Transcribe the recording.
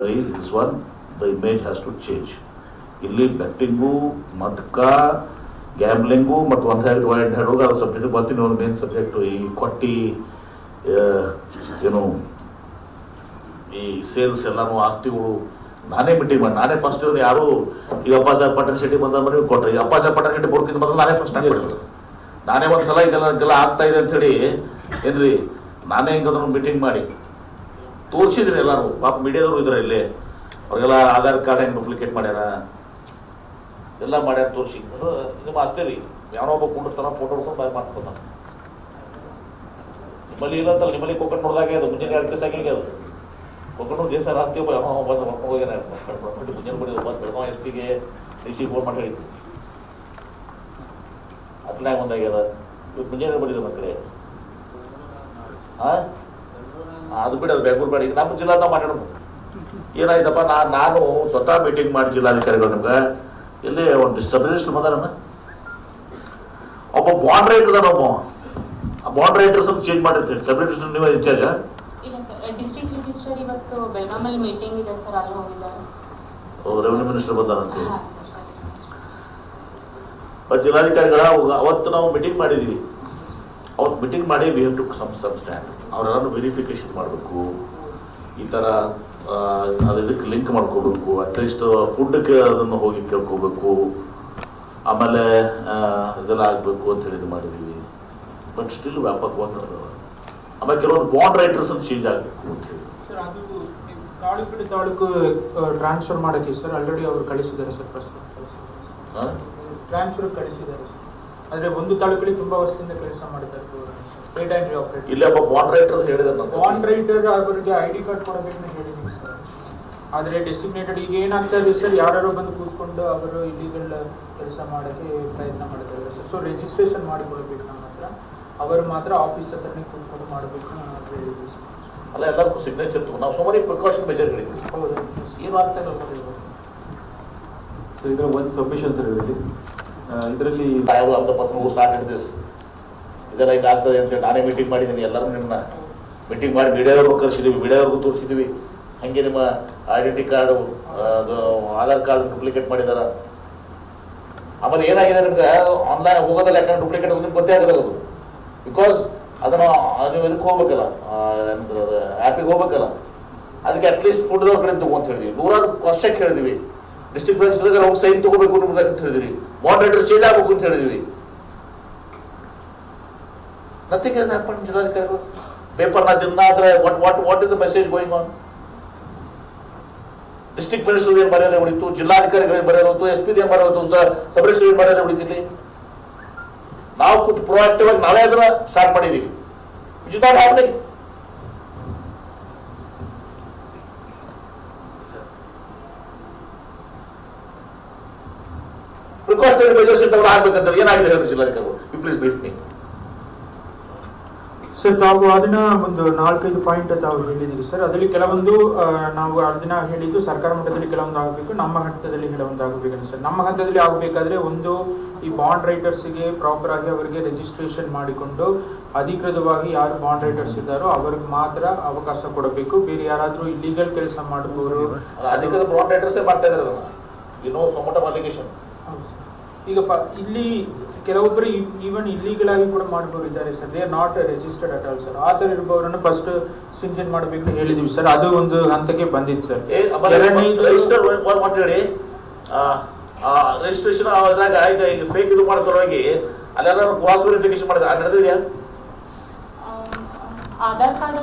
this one the image has to change ಇಲ್ಲಿ betting ಮಟ್ಕ gambling ಮತ್ತು ಒಂದು ಹೇಳಿ ಎರಡು ಹೇಳುವಾಗ ಆ ಅದು ಸಬ್ಜೆಕ್ಟ್ ಬರ್ತೀನಿ ಒಂದು ಮೇನ್ ಸಬ್ಜೆಕ್ಟು ಈ ಕೊಟ್ಟಿ ಏನು ಈ ಸೇಲ್ಸ್ ಎಲ್ಲನೂ ಆಸ್ತಿಗಳು ನಾನೇ ಮೀಟಿಂಗ್ ಮಾಡಿ ನಾನೇ ಫಸ್ಟ್ ಯಾರು ಈಗ ಅಪ್ಪ ಸಾಹೇಬ್ ಪಟ್ಟಣ ಶೆಟ್ಟಿ ಬಂದ ಮನೆ ಕೊಟ್ಟರೆ ಈಗ ಅಪ್ಪ ಸಾಹೇಬ್ ಪಟ್ಟಣ ಶೆಟ್ಟಿ ಮೊದಲು ನಾನೇ ಫಸ್ಟ್ ಹಾಕ್ಬಿಡ್ತೀನಿ ನಾನೇ ಒಂದು ಸಲ ಈಗೆಲ್ಲ ಆಗ್ತಾ ಇದೆ ಅಂಥೇಳಿ ಏನ್ರಿ ನಾನೇ ಹಿಂಗೆ ಮೀಟಿಂಗ್ ಮಾಡಿ ತೋರಿಸಿದ್ರಿ ಎಲ್ಲರೂ, ಪಾಪ ಮೀಡಿಯಾದವರು ಇದ್ರ ಇಲ್ಲಿ. ಅವ್ರಿಗೆಲ್ಲ ಆಧಾರ್ ಕಾರ್ಡ್ ಹೆಂಗೆ ಡೂಪ್ಲಿಕೇಟ್ ಮಾಡ್ಯಾರ? ಎಲ್ಲ ಮಾಡ್ಯಾರ ತೋರಿಸಿ. ನಿಮ್ಮ ಅಷ್ಟೇ ರೀ. ಯಾವನೋ ಒಬ್ಬ ಕುಂಡಿರ್ತಾನ ಫೋಟೋ ಹೊಡ್ಕೊಂಡು ಬಾಯ್ ಮಾಡ್ಕೊತಾನೆ ನಿಮ್ಮಲ್ಲಿ ಇಲ್ಲ ಅಂತಲ್ಲ, ನಿಮ್ಮಲ್ಲಿ ಕೊಕ್ಕಟ್ ನೋಡಿದಾಗ ಅದು, ಮುಂಜಾನೆ ಎರಡು ದಿವಸ ಆಗಿ ಅದು. ಕೊಕ್ಕಟ್ ನೋಡಿ ದೇಶ ರಾತ್ರಿ ಒಬ್ಬ ಯಾವನೋ ಬಂದು ಮಾಡ್ಕೊಂಡು ಮುಂಜಾನೆ ಬಡಿದು ಬಂದು ಬೆಳಗಾವ್ ಎಸ್ ಪಿಗೆ ಡಿ ಸಿ ಫೋನ್ ಮಾಡಿ ಹೇಳಿದ್ದು. ಅತ್ನಾಗ ಮುಂದಾಗ್ಯದ ಇವತ್ತು ಮುಂಜಾನೆ ಬಡಿದ ನಮ್ಮ ಕಡೆ. ಹಾಂ ಅದು ಬಿಡಿ ಅದು ಬೆಂಗಳೂರು ಬೇಡ ಈಗ ನಮ್ಮ ಜಿಲ್ಲಾ ನಾವು ಮಾತಾಡೋದು. ಏನಾಯ್ತಪ್ಪ ನಾ ನಾನು ಸ್ವತಃ ಮೀಟಿಂಗ್ ಮಾಡಿ ಜಿಲ್ಲಾಧಿಕಾರಿಗಳು ನಮ್ಗೆ. ಇಲ್ಲಿ ಒಂದು ಸಬ್ ರಿಜಿಸ್ಟರ್ ಒಬ್ಬ ಬಾಂಡ್ ರೈಟರ್ ಅದಾನ ಒಬ್ಬ. ಆ ಬಾಂಡ್ ರೈಟರ್ ಸ್ವಲ್ಪ ಚೇಂಜ್ ಮಾಡಿರ್ತೀವಿ ಸಬ್ ರಿಜಿಸ್ಟರ್ ನೀವು ಇನ್ಚಾರ್ಜ್ ಡಿಸ್ಟ್ರಿಕ್ಟ್ ರಿಜಿಸ್ಟರ್ ಇವತ್ತು ಬೆಳಗಾಮಲ್ಲಿ ಮೀಟಿಂಗ್ ಇದೆ ಸರ್ ಅಲ್ಲಿ ಹೋಗಿದ್ದಾರೆ. ರೆವೆನ್ಯೂ ಮಿನಿಸ್ಟರ್ ಬಂದಾರಂತ. ಜಿಲ್ಲಾಧಿಕಾರಿಗಳ ಅವತ್ತು ನಾವು ಮೀಟಿಂಗ್ ಮಾಡಿದ್ದೀವಿ ಅವತ್ತು ಮೀಟಿಂಗ್ ಮಾಡಿ we have to some some stand ಅವರೆಲ್ಲರೂ ವೆರಿಫಿಕೇಶನ್ ಮಾಡಬೇಕು. ಈ ಥರ ಅದು ಇದಕ್ಕೆ ಲಿಂಕ್ ಮಾಡ್ಕೋಬೇಕು. ಅಟ್ಲೀಸ್ಟ್ ಫುಡ್ಗೆ ಅದನ್ನು ಹೋಗಿ ಕೇಳ್ಕೋಬೇಕು. ಆಮೇಲೆ ಇದೆಲ್ಲ ಆಗಬೇಕು ಅಂತ ಇದು ಮಾಡಿದ್ದೀವಿ. ಬಟ್ ಸ್ಟಿಲ್ ವ್ಯಾಪಕವಾಗಿ ನಡೆದವ ಆಮೇಲೆ ಕೆಲವೊಂದು ಬಾಂಡ್ ರೈಟರ್ಸ್ ಚೇಂಜ್ ಆಗಬೇಕು ಅಂತ ಹೇಳಿ. ತಾಲೂಕು ಟ್ರಾನ್ಸ್ಫರ್ ಮಾಡೋಕ್ಕೆ ಸರ್ ಆಲ್ರೆಡಿ ಅವರು ಕಳಿಸಿದ್ದಾರೆ ಸರ್ ಟ್ರಾನ್ಸ್ಫರ್ ಕಳಿಸಿದ್ದಾರೆ ಸರ್ ಆದರೆ ಒಂದು ತಾಲೂಕಲ್ಲಿ ತುಂಬ ವರ್ಷದಿಂದ ಕೆಲಸ ಮಾಡ್ತಾ ಡೇಟಾ ಎಂಟ್ರಿ ಆಪರೇಟರ್ ಇಲ್ಲಿ ಒಬ್ಬ ಬಾಂಡ್ ರೈಟರ್ ಹೇಳಿದ್ರು ಬಾಂಡ್ ರೈಟರ್ ಅವರಿಗೆ ಐ ಡಿ ಕಾರ್ಡ್ ಕೊಡಬೇಕಂತ ಹೇಳಿದ್ದೀನಿ ಸರ್. ಆದರೆ ಡೆಸಿಗ್ನೇಟೆಡ್ ಈಗ ಏನಾಗ್ತಾ ಇದೆ ಸರ್? ಯಾರು ಬಂದು ಕೂತ್ಕೊಂಡು ಅವರು ಇಲ್ಲಿಗಲ್ ಕೆಲಸ ಮಾಡೋಕ್ಕೆ ಪ್ರಯತ್ನ ಮಾಡ್ತಾ ಇದ್ದಾರೆ ಸರ್. ಸೊ ರಿಜಿಸ್ಟ್ರೇಷನ್ ಮಾಡಿಕೊಳ್ಬೇಕು ನಮ್ಮ ಹತ್ರ. ಅವರು ಮಾತ್ರ ಆಫೀಸ್ ಹತ್ರನೇ ಕೂತ್ಕೊಂಡು ಮಾಡಬೇಕು ಅಂತ ಹೇಳಿದ್ವಿ ಸರ್. ಅಲ್ಲ ಎಲ್ಲದಕ್ಕೂ ಸಿಗ್ನೇಚರ್ ತಗೋ. ನಾವು ಸುಮಾರು ಪ್ರಿಕಾಷನ್ ಮೆಜರ್ಗಳಿದ್ವಿ ಹೌದು. ಏನು ಆಗ್ತಾ ಇಲ್ಲ. ಸೊ ಇದರ ಒಂದು ಸಬ್ಮಿಷನ್ ಸರ್ ಇದರಲ್ಲಿ. ಇದರಲ್ಲಿ I have the person who started this. ಇದೆಲ್ಲ ಅಂತ ಹೇಳಿ ನಾನೇ ಮೀಟಿಂಗ್ ಮಾಡಿದ್ದೀನಿ, ಎಲ್ಲರೂ ನಿಮ್ಮನ್ನ ಮೀಟಿಂಗ್ ಮಾಡಿ ಮೀಡಿಯಾದವ್ರಿಗೂ ಕರೆಸಿದ್ದೀವಿ ಮೀಡಿಯಾದವ್ರಿಗೂ ತೋರಿಸಿದ್ದೀವಿ ಹಾಗೆ ನಿಮ್ಮ identity card Aadhaar card duplicate ಮಾಡಿದಾರ. ಆಮೇಲೆ ಏನಾಗಿದೆ ನಿಮ್ಗೆ? ಆನ್ಲೈನ್ ಹೋಗೋದಲ್ಲ, ಯಾಕಂದ್ರೆ ಡೂಪ್ಲಿಕೇಟ್ ನಿಮ್ಗೆ ಗೊತ್ತೇ ಆಗಲ್ಲ ಅದು. ಬಿಕಾಸ್ ಅದನ್ನು ನೀವು ಇದಕ್ಕೆ ಹೋಗ್ಬೇಕಲ್ಲ? ಆ್ಯಪಿಗೆ ಹೋಗ್ಬೇಕಲ್ಲ? ಅದಕ್ಕೆ ಅಟ್ಲೀಸ್ಟ್ ಫುಡ್ದವ್ರ ಕಡೆ ತಗೋ ಅಂತ ಹೇಳಿದ್ವಿ. ನೂರಾರು ವರ್ಷಕ್ಕೆ ಹೇಳಿದ್ವಿ ಡಿಸ್ಟ್ರಿಕ್ಟ್ ಮ್ಯಾಜಿಸ್ಟ್ರೇಟ್ ಹೋಗಿ ಸೈನ್ ತಗೋಬೇಕು ಅಂತ ಹೇಳಿದ್ವಿ ಮಾಡರೇಟರ್ ಚೇಂಜ್ ಆಗ್ಬೇಕು ಅಂತ ಹೇಳಿದ್ವಿ ನಥಿಂಗ್ ಹ್ಯಾಸ್ ಹ್ಯಾಪನ್ ಜಿಲ್ಲಾಧಿಕಾರಿಗಳು. ಪೇಪರ್ನ ದಿನ what what what is the message going on district minister ಏನು ಮರ್ಯಾದೆ ಉಳಿತು ಜಿಲ್ಲಾಧಿಕಾರಿಗಳಿಗೆ ಮರ್ಯಾದೆ ಉಳಿತು ಎಸ್ ಪಿ ಏನು ಮರ್ಯಾದೆ ಉಳಿತು ಸಬ್ ರಿಜಿಸ್ಟರ್ ಏನು ಮರ್ಯಾದೆ ಉಳಿತಿರ್ಲಿ ನಾವು ಪ್ರೊಆಕ್ಟಿವ್ ಆಗಿ ನಾವೇ ಅದನ್ನ ಸ್ಟಾರ್ಟ್ ಮಾಡಿದ್ದೀವಿ it is not happening precautionary measures ಅವರು ಆಗ್ಬೇಕಂತ ಏನಾಗಿದೆ ಹೇಳಿ ಜಿಲ್ಲಾಧಿಕಾರಿ you please meet me sir ತಾವು ಅದನ್ನ ಒಂದು ನಾಲ್ಕೈದು ಪಾಯಿಂಟ್ ತಾವು ಹೇಳಿದಿರಿ ಸರ್ ಅದರಲ್ಲಿ ಕೆಲವೊಂದು ನಾವು ಅದನ್ನ ಹೇಳಿದ್ದು ಸರ್ಕಾರ ಮಟ್ಟದಲ್ಲಿ ಕೆಲವೊಂದು ಆಗಬೇಕು ನಮ್ಮ ಹಂತದಲ್ಲಿ ಕೆಲವೊಂದು ಆಗಬೇಕು ಸರ್ ನಮ್ಮ ಹಂತದಲ್ಲಿ ಆಗಬೇಕಾದ್ರೆ ಒಂದು ಈ ಬಾಂಡ್ ರೈಟರ್ಸ್ಗೆ ಪ್ರಾಪರ್ ಆಗಿ ಅವರಿಗೆ ರಿಜಿಸ್ಟ್ರೇಷನ್ ಮಾಡಿಕೊಂಡು ಅಧಿಕೃತವಾಗಿ ಯಾರು ಬಾಂಡ್ ರೈಟರ್ಸ್ ಇದ್ದಾರೋ ಅವ್ರಿಗೆ ಮಾತ್ರ ಅವಕಾಶ ಕೊಡಬೇಕು. ಬೇರೆ ಯಾರಾದರೂ ಇಲ್ಲಿಗಲ್ ಕೆಲಸ ಮಾಡುವವರು ಅಧಿಕೃತ ಬಾಂಡ್ ರೈಟರ್ಸೇ ಮಾಡ್ತಾ ಇದ್ದಾರೆ ಯು ನೋ ಸೊಮೋಟಮ್ ಅಲಿಗೇಷನ್. ಈಗ ಫ ಇಲ್ಲಿ ಕೆಲವೊಬ್ಬರು ಈವನ್ ಇಲ್ಲಿಗಳ ಕೂಡ ಮಾಡುವವರು ಇದ್ದಾರೆ sir. They are not registered at all sir ಆ ಥರ ಇರುವವರನ್ನು ಫಸ್ಟ್ ಸಿಂಚನ್ ಮಾಡಬೇಕು ಹೇಳಿದ್ವಿ ಸರ್ ಅದು ಒಂದು ಹಂತಕ್ಕೆ ಬಂದಿತ್ತು ಸರ್ ರಿಜಿಸ್ಟರ್ ಒಂದು ಹೇಳಿ. ರಿಜಿಸ್ಟ್ರೇಷನ್ ಆದಾಗ ಈಗ ಈಗ ಫೇಕ್ ಇದು ಮಾಡೋ ಸಲುವಾಗಿ ಅಲ್ಲೆಲ್ಲ ಕ್ರಾಸ್ ವೆರಿಫಿಕೇಶನ್ ಮಾಡಿದ್ರೆ ನಡೆದಿದೆಯಾ? ಆಧಾರ್ ಕಾರ್ಡ್